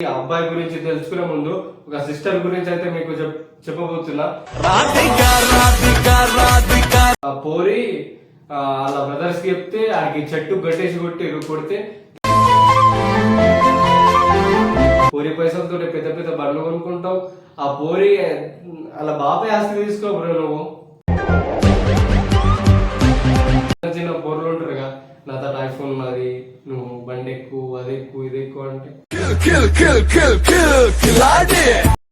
ఈ అబ్బాయి గురించి తెలుసుకునే ముందు ఒక సిస్టర్ గురించి అయితే మీకు చెప్- చెప్పబోతున్నా. పోరి అలా వాళ్ళ బ్రదర్స్కి చెప్తే ఆడికి చెట్టు గట్టేసి కొట్టి కొడితే పోరి పైసలతో పెద్ద పెద్ద బండ్లు కొనుక్కుంటావు. ఆ పోరి అలా బాబాయ్ ఆస్తి తీసుకో బ్రో నువ్వు. చిన్న చిన్న పోర్లు ఉంటారుగా నా తట ఐఫోన్ మరి నువ్వు బండి ఎక్కువ అది ఎక్కువ ఇది ఎక్కువ అంటే.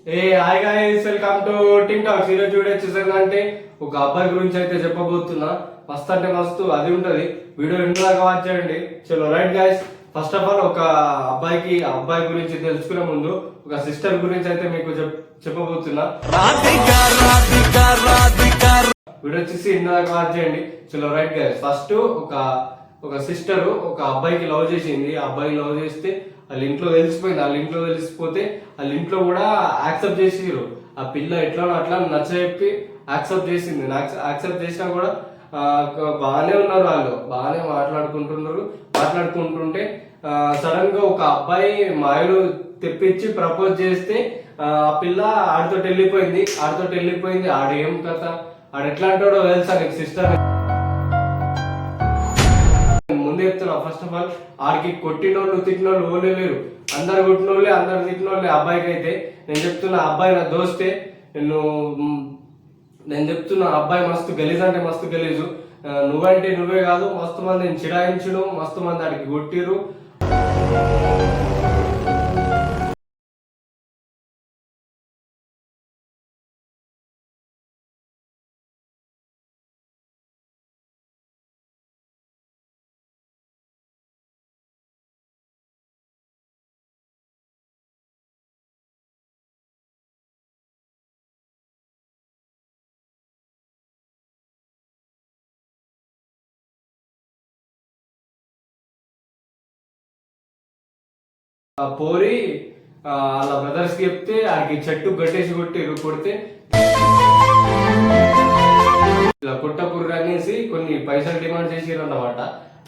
ఏ hi guys welcome to ting talks ఈరోజు వీడియో వచ్చేసరికి అంటే ఒక అబ్బాయి గురించి అయితే చెప్పబోతున్నా. మస్తు అంటే మస్తు అది ఉంటది. వీడియో రెండు దాకా వాచ్ చేయండి. చలో right guys first of all ఒక అబ్బాయికి అబ్బాయి గురించి తెలుసుకునే ముందు ఒక సిస్టర్ గురించి అయితే మీకు చెప్- చెప్పబోతున్నా. వీడియో వచ్చేసి రెండు దాకా వాచ్ చేయండి. చలో రైట్ గైస్ ఫస్ట్ ఒక ఒక సిస్టర్ ఒక అబ్బాయికి లవ్ చేసింది. ఆ అబ్బాయి లవ్ చేస్తే వాళ్ళ ఇంట్లో తెలిసిపోయింది. వాళ్ళ ఇంట్లో తెలిసిపోతే వాళ్ళ ఇంట్లో కూడా యాక్సెప్ట్ చేసిరు ఆ పిల్ల ఎట్లా అట్లా నచ్చ చెప్పి యాక్సెప్ట్ చేసింది. యాక్సెప్ట్ చేసినా కూడా బాగానే ఉన్నారు వాళ్ళు. బాగానే మాట్లాడుకుంటున్నారు. మాట్లాడుకుంటుంటే సడన్గా ఒక అబ్బాయి మాయలు తెప్పించి ప్రపోజ్ చేస్తే ఆ పిల్ల ఆడితో వెళ్ళిపోయింది. ఆడితో వెళ్ళిపోయింది. ఆడేం ఏం కథ? ఆడు అంటాడో తెలుసా నీకు సిస్టర్? చెప్తున్నా ఫస్ట్ ఆఫ్ ఆల్ ఆడికి కొట్టినోళ్ళు తిట్టినోళ్ళు ఓలే లేరు. అందరు కొట్టినోళ్ళే అందరు తిట్టినోళ్ళే అబ్బాయికి అయితే నేను చెప్తున్నా అబ్బాయి నా దోస్తే. నేను నేను చెప్తున్నా అబ్బాయి మస్తు గలీజ్ అంటే మస్తు గలీజు. నువ్వంటే నువ్వే కాదు మస్తు మందిని చిడాయించుడు మస్తు మంది ఆడికి కొట్టిరు పోరి వాళ్ళ బ్రదర్స్ చెప్తే ఆడికి చెట్టు గట్టేసి కొట్టి కొడితే. ఇలా కొట్టకూరు అనేసి కొన్ని పైసలు డిమాండ్ చేసిరు అన్నమాట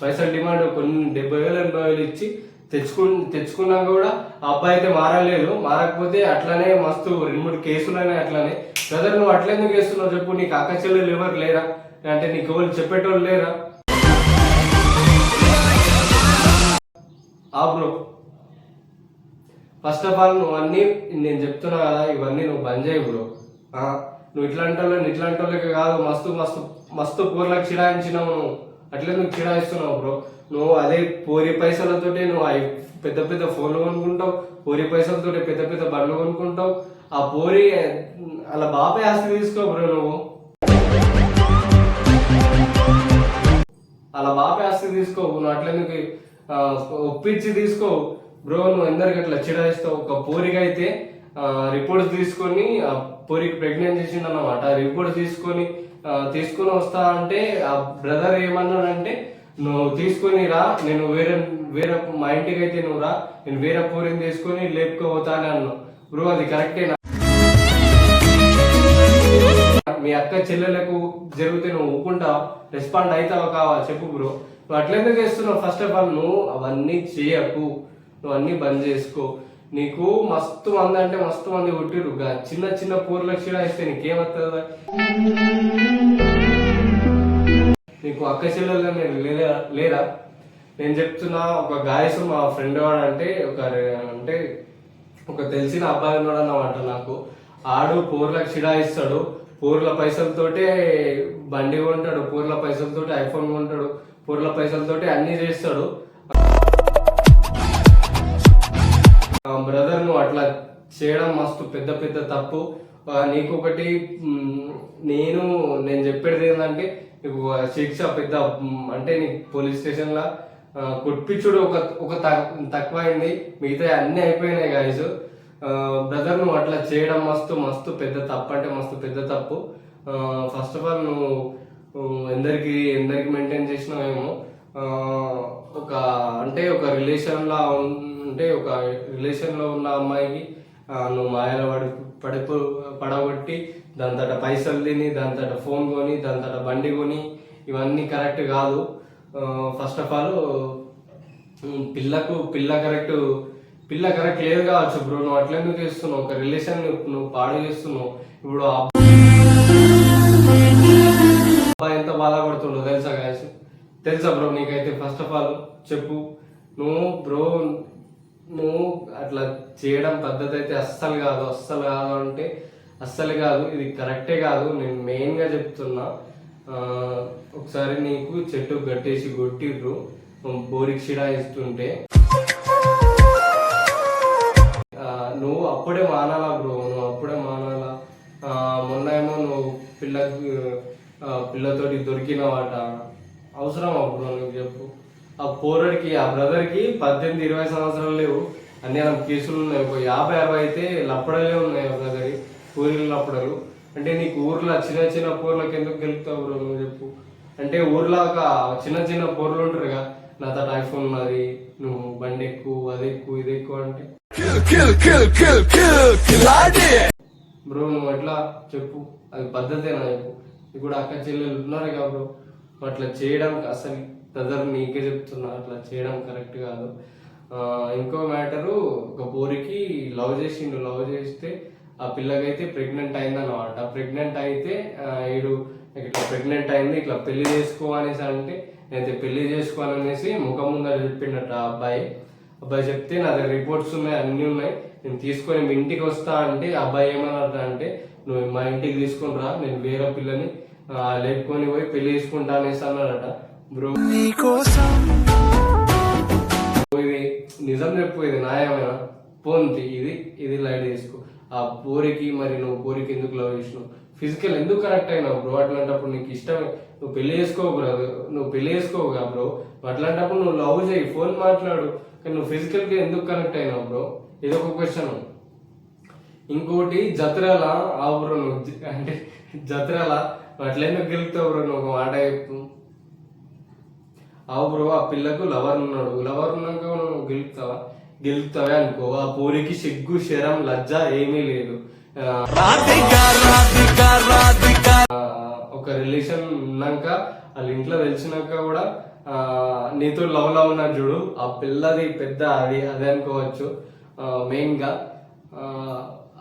పైసలు డిమాండ్ కొన్ని డెబ్బై వేలు ఎనభై వేలు ఇచ్చి తెచ్చుకు తెచ్చుకున్నా కూడా ఆ అబ్బాయి అయితే మారలేదు మారకపోతే అట్లనే మస్తు రెండు మూడు కేసులనే అట్లనే. బ్రదర్ నువ్వు అట్లెందుకు చేస్తున్నావు చెప్పు నీకు అక్క చెల్లెలు ఎవరు లేరా? అంటే నీకు ఎవరు చెప్పేటోళ్ళు లేరా? ఆ బ్రో ఫస్ట్ ఆఫ్ ఆల్ నువ్వు అన్నీ నేను చెప్తున్నా కదా ఇవన్నీ నువ్వు బంద్ చేయి బ్రో నువ్వు ఇట్లాంటి వాళ్ళు ఇట్లాంటి వాళ్ళకి కాదు మస్తు మస్తు మస్తు పూర్లకు చిరాయించినావు నువ్వు. అట్లే నువ్వు చిరాయిస్తున్నావు బ్రో నువ్వు అదే పోరి పైసలతోటి నువ్వు పెద్ద పెద్ద ఫోన్లు కొనుక్కుంటావు పోరి పైసలతోటి పెద్ద పెద్ద బండ్లు కొనుక్కుంటావు. ఆ పోరి అలా బాబాయ్ ఆస్తి తీసుకో బ్రో నువ్వు. అలా బాబాయ్ ఆస్తి తీసుకో నువ్వు అట్లా నీకు ఒప్పించి తీసుకో. బ్రో నువ్వు ఎందరికి అట్లా చిరాయిస్తావు ఒక పూరికైతే అయితే రిపోర్ట్స్ తీసుకొని ఆ పోరికి ప్రెగ్నెంట్ చేసిండు అన్నమాట రిపోర్ట్స్ తీసుకొని తీసుకొని వస్తా అంటే ఆ బ్రదర్ ఏమన్నాడంటే నువ్వు తీసుకొని రా నేను వేరే వేరే మా ఇంటికి అయితే నువ్వు రా నేను వేరే పూరిని తీసుకొని లేపుకోపోతా అని అన్నావు. బ్రో అది కరెక్టేనా మీ అక్క చెల్లెలకు జరిగితే నువ్వు ఊకుంటావు రెస్పాండ్ అవుతావు కావా? చెప్పు బ్రో. నువ్వు అట్లెందుకు చేస్తున్నావు? ఫస్ట్ ఆఫ్ ఆల్ నువ్వు అవన్నీ చేయకు. నువ్వు అన్నీ బంద్ చేసుకో. నీకు మస్తు మంది అంటే మస్తు మంది కొట్టిరు చిన్న చిన్న పూర్లకు చీడ ఇస్తే నీకేమవుతుంది నీకు అక్క చెల్లెలు నేను లేరా లేరా? నేను చెప్తున్నా ఒక గాయసు మా ఫ్రెండ్ వాడు అంటే ఒక అంటే ఒక తెలిసిన అబ్బాయి ఉన్నాడు అన్నమాట నాకు. ఆడు పూర్లకు చిడాయిస్తాడు పూర్ల పైసలతోటే బండి కొంటాడు. పూర్ల పైసలతోటి ఐఫోన్ కొంటాడు. పూర్ల పైసలతోటి అన్ని చేస్తాడు. బ్రదర్ నువ్వు అట్లా చేయడం మస్తు పెద్ద పెద్ద తప్పు. నీకొకటి నీకు ఒకటి నేను నేను చెప్పేది ఏంటంటే నీకు శిక్ష పెద్ద అంటే నీకు పోలీస్ స్టేషన్లో కొట్టించుడు ఒక ఒక తక్కువ అయింది మిగతా అన్నీ అయిపోయినాయి గాయస్ బ్రదర్ నువ్వు అట్లా చేయడం మస్తు మస్తు పెద్ద తప్పు అంటే మస్తు పెద్ద తప్పు. ఫస్ట్ ఆఫ్ ఆల్ నువ్వు ఎందరికి ఎందరికి మెయింటైన్ చేసినావేమో ఒక అంటే ఒక రిలేషన్లా ఉంటే ఒక రిలేషన్లో ఉన్న అమ్మాయికి నువ్వు మాయల పడి పడిపో పడగొట్టి దాని తట పైసలు తిని దాని తట ఫోన్ కొని దాని తట బండి కొని ఇవన్నీ కరెక్ట్ కాదు. ఫస్ట్ ఆఫ్ ఆల్ పిల్లకు పిల్ల కరెక్ట్ పిల్ల కరెక్ట్ లేదు కావచ్చు బ్రో నువ్వు అట్లా ఎందుకు చేస్తున్నావు? ఒక రిలేషన్ నువ్వు పాడు చేస్తున్నావు. ఇప్పుడు అబ్బాయి ఎంత బాధపడుతుండో తెలుసా గాయస్ తెలుసా బ్రో నీకైతే ఫస్ట్ ఆఫ్ ఆల్ చెప్పు. నువ్వు బ్రో నువ్వు అట్లా చేయడం పద్ధతి అయితే అస్సలు కాదు అస్సలు కాదు అంటే అస్సలు కాదు ఇది కరెక్టే కాదు. నేను మెయిన్గా చెప్తున్నా ఒకసారి నీకు చెట్టు కట్టేసి కొట్టిర్రు బోరికి షిడా ఇస్తుంటే. నువ్వు అప్పుడే మానాలా బ్రో నువ్వు అప్పుడే మానాలా? మొన్న ఏమో నువ్వు పిల్లకి పిల్లతోటి దొరికినవాట. అవసరం అప్పుడు నువ్వు చెప్పు. ఆ పోరడికి ఆ బ్రదర్కి పద్దెనిమిది ఇరవై సంవత్సరాలు లేవు. అన్ని కేసులు ఉన్నాయి. ఒక యాభై అరవై అయితే లప్పడలే ఉన్నాయి ఆ బ్రదర్ పూరీలు లప్పడలు. అంటే నీకు ఊర్లో చిన్న చిన్న పూర్లకు ఎందుకు గెలుపుతావు బ్రో నువ్వు చెప్పు. అంటే ఊర్లో ఒక చిన్న చిన్న పూర్లు ఉంటారుగా. నా తట ఐఫోన్ ఉన్నది నువ్వు బండి ఎక్కువ అది ఎక్కువ ఇది ఎక్కువ అంటే! బ్రో నువ్వు ఎట్లా చెప్పు. అది పద్ధతేనా చెప్పు. ఇప్పుడు అక్క చెల్లెలు ఉన్నారు కదా బ్రో. అట్లా చేయడం అసలు బ్రదర్ నీకే చెప్తున్నా అట్లా చేయడం కరెక్ట్ కాదు. ఇంకో మ్యాటరు ఒక పోరికి లవ్ చేసిండు లవ్ చేస్తే ఆ పిల్లకైతే ప్రెగ్నెంట్ అయిందన్నమాట. ప్రెగ్నెంట్ అయితే వీడు ఈడు ఇట్లా ప్రెగ్నెంట్ అయింది ఇట్లా పెళ్ళి చేసుకో అనేసి అంటే నేనైతే పెళ్ళి చేసుకోవాలనేసి ముఖం ముందర చెప్పిండట ఆ అబ్బాయి. అబ్బాయి చెప్తే నా దగ్గర రిపోర్ట్స్ ఉన్నాయి అన్నీ ఉన్నాయి. నేను తీసుకొని మీ ఇంటికి వస్తా అంటే అబ్బాయి ఏమన్నాడు అంటే నువ్వు మా ఇంటికి తీసుకుని రా నేను వేరే పిల్లని ఆ, లేపుకొని పోయి పెళ్ళి చేసుకుంటా అనేసి అన్నాడట. బ్రో. ఇది నిజం చెప్పు ఇది న్యాయమేనా? పోంతి ఇది ఇది లైట్ చేసుకో ఆ పోరికి మరి నువ్వు పోరికి ఎందుకు లవ్ చేసినావు? ఫిజికల్ ఎందుకు కరెక్ట్ అయినావు బ్రో? అట్లాంటప్పుడు నీకు ఇష్టం నువ్వు పెళ్ళి చేసుకోవు బ్రో నువ్వు పెళ్ళి చేసుకోవుగా బ్రో. అట్లాంటప్పుడు నువ్వు లవ్ చేయి ఫోన్ మాట్లాడు. కానీ నువ్వు ఫిజికల్గా ఎందుకు కనెక్ట్ అయినావు బ్రో? ఇది ఒక క్వశ్చన్ ఇంకోటి జత్రాల ఆ బ్రో నువ్వు అంటే జత్రాల అట్లెందుకు గెలుపుతావు బ్రో? నువ్వు ఒక మాట చెప్పు. ఆవు బ్రో ఆ పిల్లకు లవర్ ఉన్నాడు. లవర్ ఉన్నాక నువ్వు గెలుపుతావా? గెలుపుతావే అనుకో. ఆ పూరికి సిగ్గు శరం లజ్జ ఏమీ లేదు. ఒక రిలేషన్ ఉన్నాక వాళ్ళ ఇంట్లో తెలిసినాక కూడా నీతో లవ్ లవ్ ఉన్నాడు చూడు. ఆ పిల్లది పెద్ద అది అదే అనుకోవచ్చు. మెయిన్గా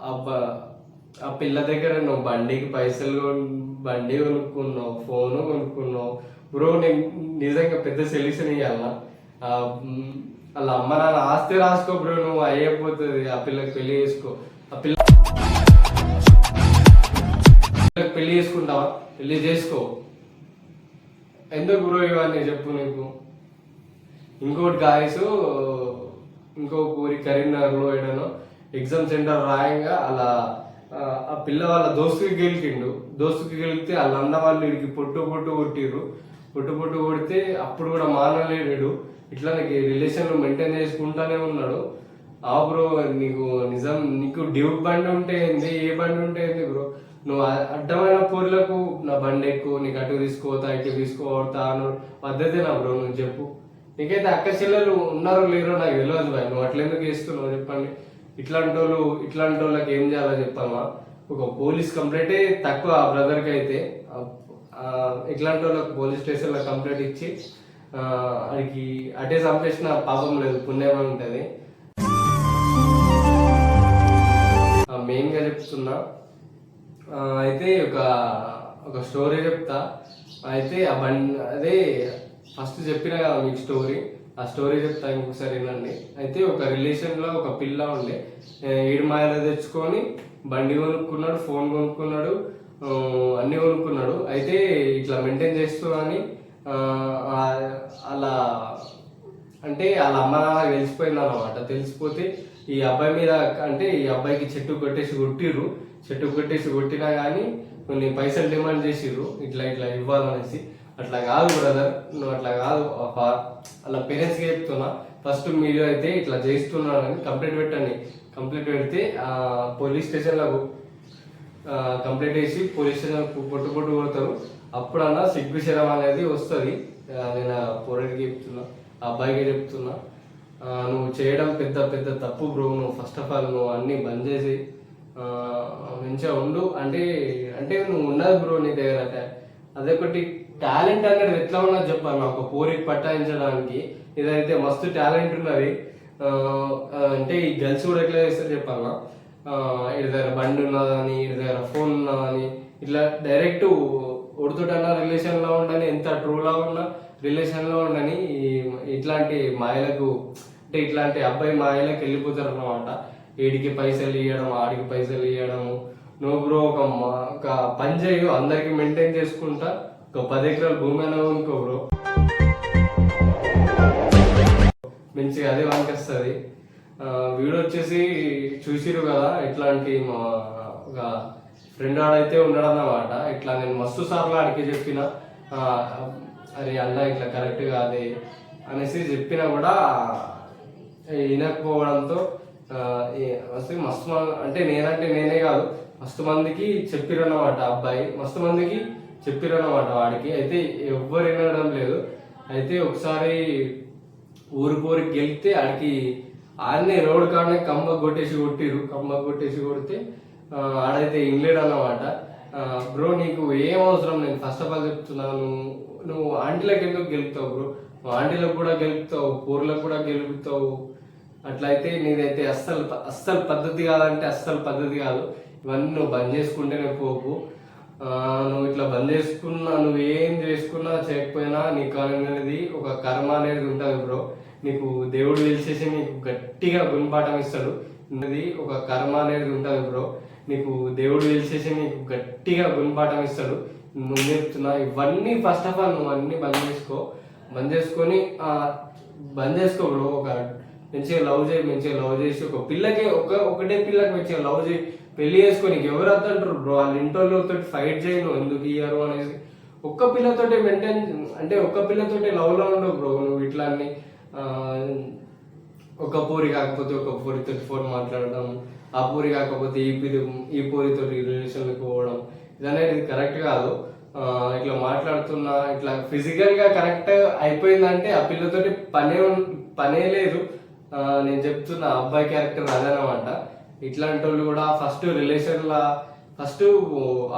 అబ్బా ఆ, ఆ పిల్ల దగ్గర నువ్వు బండికి పైసలు బండి కొనుక్కున్నావు ఫోన్ కొనుక్కున్నావు. బ్రో నేను నిజంగా పెద్ద సొల్యూషన్ ఇవ్వాలా వాళ్ళ అమ్మ నాన్న ఆస్తి రాసుకో బ్రో నువ్వు అయ్యపోతుంది ఆ పిల్లకి పెళ్ళి చేసుకో. ఆ పిల్ల పిల్లకి పెళ్ళి చేసుకుంటావా? పెళ్ళి చేసుకో. ఎందుకు బ్రో ఇవన్నీ చెప్పు నీకు? ఇంకోటి గాయస్ ఇంకో ఊరి కరీంనగర్లో ఏడనో ఎగ్జామ్ సెంటర్ రాయంగా అలా ఆ, పిల్ల వాళ్ళ దోస్తుకి గెలిచిండు. దోస్తుకి గెలిస్తే వాళ్ళ అన్న వాళ్ళు వీడికి పొట్టు పొట్టు కొట్టిరు పొట్టు పొట్టు కొడితే అప్పుడు కూడా మానలేడు ఇట్లా నీకు రిలేషన్లు మెయింటైన్ చేసుకుంటానే ఉన్నాడు. ఆ బ్రో నీకు నిజం నీకు డ్యూక్ బండి ఉంటే ఏంది? ఏ బండి ఉంటే ఏంది బ్రో? నువ్వు అడ్డమైన పూర్లకు నా బండి ఎక్కువ నీకు అటు తీసుకోవతా ఇటు తీసుకోవతా అను పద్ధతేనా బ్రో? నువ్వు చెప్పు. నీకైతే అక్క చెల్లెలు ఉన్నారో లేరో నాకు తెలియదు బాయ్. నువ్వు అట్లెందుకు చేస్తున్నావు? చెప్పండి. ఇట్లాంటి వాళ్ళు ఇట్లాంటి వాళ్ళకి ఏం చేయాలో చెప్తామా ఒక పోలీస్ కంప్లైంటే తక్కువ ఆ బ్రదర్కి అయితే ఇట్లాంటి వాళ్ళకి పోలీస్ స్టేషన్లో కంప్లైంట్ ఇచ్చి ఆడికి వాడికి అటే చంపేసిన పాపం లేదు పుణ్యమే ఉంటుంది. మెయిన్గా చెప్తున్నా అయితే ఒక ఒక స్టోరీ చెప్తా. అయితే ఆ బండి అదే ఫస్ట్ చెప్పిన కదా మీకు స్టోరీ. ఆ స్టోరీ చెప్తా ఇంకొకసారి వినండి. అయితే ఒక రిలేషన్లో ఒక పిల్ల ఉండే ఏడు మాయలు తెచ్చుకొని బండి కొనుక్కున్నాడు ఫోన్ కొనుక్కున్నాడు అన్నీ అన్ని కొనుక్కున్నాడు. అయితే ఇట్లా మెయింటైన్ చేస్తూ అని అలా అంటే వాళ్ళ అమ్మ నాన్న తెలిసిపోయింది అనమాట తెలిసిపోతే ఈ అబ్బాయి మీద అంటే ఈ అబ్బాయికి చెట్టు కొట్టేసి కొట్టిర్రు. చెట్టు కొట్టేసి కొట్టినా కానీ కొన్ని పైసలు డిమాండ్ చేసిర్రు ఇట్లా ఇట్లా ఇవ్వాలనేసి. అట్లా కాదు బ్రదర్ నువ్వు అట్లా కాదు అలా పేరెంట్స్కి చెప్తున్నా. ఫస్ట్ మీరు అయితే ఇట్లా చేస్తున్నారని కంప్లైంట్ పెట్టండి. కంప్లైంట్ పెడితే పోలీస్ స్టేషన్లో కంప్లైంట్ చేసి పోలీస్ స్టేషన్ పొట్టు పొట్టు కొడతారు. అప్పుడన్నా సిగ్గు శరం అనేది వస్తుంది. నేను ఆ పోరాడికి చెప్తున్నా ఆ అబ్బాయికి చెప్తున్నా. నువ్వు చేయడం పెద్ద పెద్ద తప్పు బ్రో. నువ్వు ఫస్ట్ ఆఫ్ ఆల్ నువ్వు అన్నీ బంద్ చేసి మంచిగా ఉండు. అంటే అంటే నువ్వు ఉన్నది బ్రో నీ దగ్గర. అంటే ఒకటి టాలెంట్ అనేది ఎట్లా ఉన్నది చెప్పాను ఒక పోరికి పట్టాయించడానికి ఇదైతే మస్తు టాలెంట్ ఉన్నది అంటే ఈ గర్ల్స్ కూడా ఎట్లా చేస్తారు చెప్పాను ఇటు దగ్గర బండి ఉన్నదని ఇటు దగ్గర ఫోన్ ఉన్నదని ఇట్లా డైరెక్ట్ ఉడుతుటన్నా రిలేషన్లో ఉండని ఎంత ట్రూలా ఉన్నా రిలేషన్లో ఉండని ఇట్లాంటి మాయలకు అంటే ఇట్లాంటి అబ్బాయి మాయలకు వెళ్ళిపోతారు అన్నమాట. వీడికి పైసలు ఇవ్వడం ఆడికి పైసలు ఇవ్వడము నువ్వు బ్రో ఒక ఒక పని చేయు అందరికి మెయింటైన్ చేసుకుంటా ఒక పది ఎకరాల భూమి అయినా అనుకో బ్రో. మంచిగా అదే వస్తుంది వీడియో వచ్చేసి చూసిరు కదా ఇట్లాంటి మా ఒక ఫ్రెండ్ ఆడైతే ఉన్నాడు అన్నమాట ఇట్లా నేను మస్తు సార్లు ఆడికి చెప్పిన. అరే అన్న ఇట్లా కరెక్ట్ కాదే అనేసి చెప్పినా కూడా వినకపోవడంతో మస్తు మస్తు అంటే నేనంటే నేనే కాదు మస్తు మందికి చెప్పిరన్నమాట అబ్బాయి. మస్తు మందికి చెప్పిరన్నమాట వాడికి. అయితే ఎవ్వరు వినడం లేదు. అయితే ఒకసారి ఊరు ఊరికి వెళ్తే ఆడికి ఆడనే రోడ్ కాడనే కమ్మ కొట్టేసి కొట్టిరు. కమ్మ కొట్టేసి కొడితే ఆడైతే ఇంగ్లేడ్ అన్నమాట. బ్రో నీకు ఏం అవసరం నేను ఫస్ట్ ఆఫ్ ఆల్ చెప్తున్నాను నువ్వు ఆంటీలకు ఎందుకు గెలుపుతావు బ్రో? నువ్వు ఆంటీలకు కూడా గెలుపుతావు పూర్లకు కూడా గెలుపుతావు. అట్లయితే నీదైతే అస్సలు అస్సలు పద్ధతి కాదంటే అస్సలు పద్ధతి కాదు. ఇవన్నీ నువ్వు బంద్ చేసుకుంటేనే పోపు నువ్వు ఇట్లా బంద్ చేసుకున్నా నువ్వు ఏం చేసుకున్నా చేయకపోయినా నీకు అనేది ఒక కర్మ అనేది ఉంటుంది బ్రో. నీకు దేవుడు పిలిచేసి నీకు గట్టిగా గుణపాఠం ఇస్తాడు. ఇది ఒక కర్మ అనేది ఉంటుంది బ్రో. నీకు దేవుడు పిలిచేసి నీకు గట్టిగా గుణపాఠం ఇస్తాడు. నువ్వు చెప్తున్నా ఇవన్నీ ఫస్ట్ ఆఫ్ ఆల్ నువ్వు అన్ని బంద్ చేసుకో. బంద్ చేసుకొని బంద్ చేసుకో బ్రో. ఒక మంచిగా లవ్ చేయి మంచిగా లవ్ చేసి ఒక పిల్లకి ఒక ఒకటే పిల్లకి మంచిగా లవ్ చేయి. పెళ్ళి చేసుకొని ఎవరు వద్దంటారు బ్రో వాళ్ళ ఇంట్లో ఫైట్ చేయను ఎందుకు ఇయ్యారు అనేసి. ఒక్క పిల్లతోటే మెయింటైన్ అంటే ఒక్క పిల్లతోటి లవ్లో ఉండవు బ్రో నువ్వు ఇట్లా అన్ని ఒక పూరి కాకపోతే ఒక పూరితో ఫోన్ మాట్లాడడం ఆ పూరి కాకపోతే ఈ పిరి ఈ పూరితో రిలేషన్లకు పోవడం ఇది కరెక్ట్ కాదు. ఇట్లా మాట్లాడుతున్నా ఇట్లా ఫిజికల్గా కరెక్ట్ అయిపోయిందంటే ఆ పిల్లతోటి పనే పనే లేదు. నేను చెప్తున్నా అబ్బాయి క్యారెక్టర్ అదనమాట. ఇట్లాంటి వాళ్ళు కూడా ఫస్ట్ రిలేషన్ లా ఫస్ట్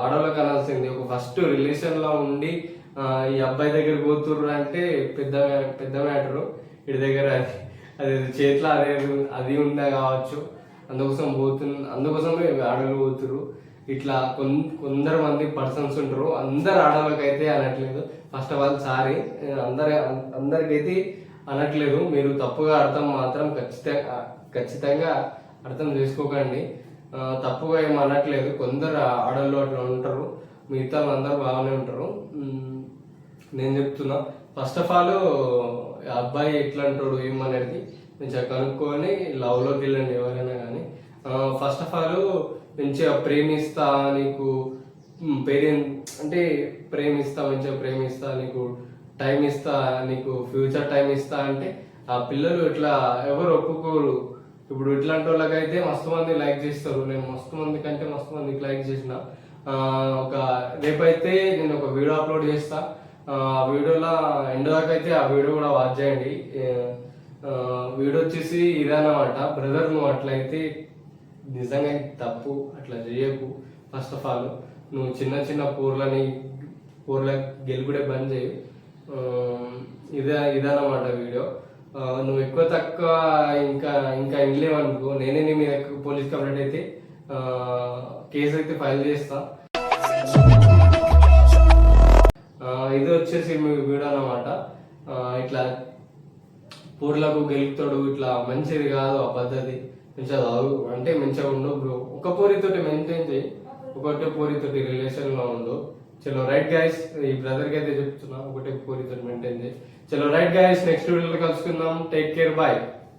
ఆడవాళ్ళకి అనాల్సింది. ఒక ఫస్ట్ రిలేషన్లో ఉండి ఈ అబ్బాయి దగ్గర పోతుర్రు అంటే పెద్ద పెద్ద మ్యాటరు ఇటు దగ్గర అది అది చేతిలో అదే అది ఉందా కావచ్చు. అందుకోసం పోతున్న అందుకోసం ఆడలు పోతురు ఇట్లా కొన్ కొందరు మంది పర్సన్స్ ఉంటారు. అందరు ఆడవాళ్ళకి అయితే అనట్లేదు. ఫస్ట్ ఆఫ్ ఆల్ సారీ అందరి అందరికైతే అనట్లేదు. మీరు తప్పుగా అర్థం మాత్రం ఖచ్చితంగా ఖచ్చితంగా అర్థం చేసుకోకండి. తప్పుగా ఏం అనట్లేదు. కొందరు ఆడళ్ళు అట్లా ఉంటారు. మిగతా అందరూ బాగానే ఉంటారు. నేను చెప్తున్నా. ఫస్ట్ ఆఫ్ ఆల్ అబ్బాయి ఎట్లా అంటాడు ఏమనేది మంచిగా కనుక్కొని లవ్లోకి వెళ్ళండి ఎవరైనా కానీ. ఫస్ట్ ఆఫ్ ఆల్ మంచిగా ప్రేమిస్తా నీకు పేరెంట్ అంటే ప్రేమిస్తా మంచిగా ప్రేమిస్తా నీకు టైం ఇస్తా నీకు ఫ్యూచర్ టైం ఇస్తా అంటే ఆ పిల్లలు ఇట్లా ఎవరు ఒప్పుకోరు. ఇప్పుడు ఇట్లాంటి వాళ్ళకైతే మస్తు మంది లైక్ చేస్తారు. నేను మస్తు మంది కంటే మస్తు మందికి లైక్ చేసిన. ఒక రేపైతే నేను ఒక వీడియో అప్లోడ్ చేస్తా. ఆ వీడియోలో ఎండ్ దాకా అయితే ఆ వీడియో కూడా వాచ్ చేయండి. వీడియో వచ్చేసి ఇదన్నమాట బ్రదర్ నువ్వు అట్లయితే నిజంగా తప్పు అట్లా చేయకు. ఫస్ట్ ఆఫ్ ఆల్ నువ్వు చిన్న చిన్న పూర్లని పూర్ల గెలుపుడే బంద్ చేయి. ఇదే ఇదన్నమాట వీడియో. నువ్వు ఎక్కువ తక్కువ ఇంకా ఇంకా ఇంట్లేవనుకో నేనే నీ మీద పోలీస్ కంప్లైంట్ అయితే కేసు అయితే ఫైల్ చేస్తా. ఇది వచ్చేసి మీ వీడియో అనమాట ఇట్లా పూర్లకు గెలుపుతాడు ఇట్లా మంచిది కాదు ఆ పద్ధతి. మంచిగా చదువు అంటే మంచిగా ఉండు బ్రో ఒక పూరితోటి మెయింటైన్ చేయి. ఒకటే పూరితోటి రిలేషన్లో ఉండు. చలో రైట్ గైస్ ఈ బ్రదర్కి అయితే చెప్తున్నా ఒకటే పూరితో మెయింటైన్ చేయి. చలో రైట్ గైస్ నెక్స్ట్ వీడియోలో కలుసుకుందాం. Take care bye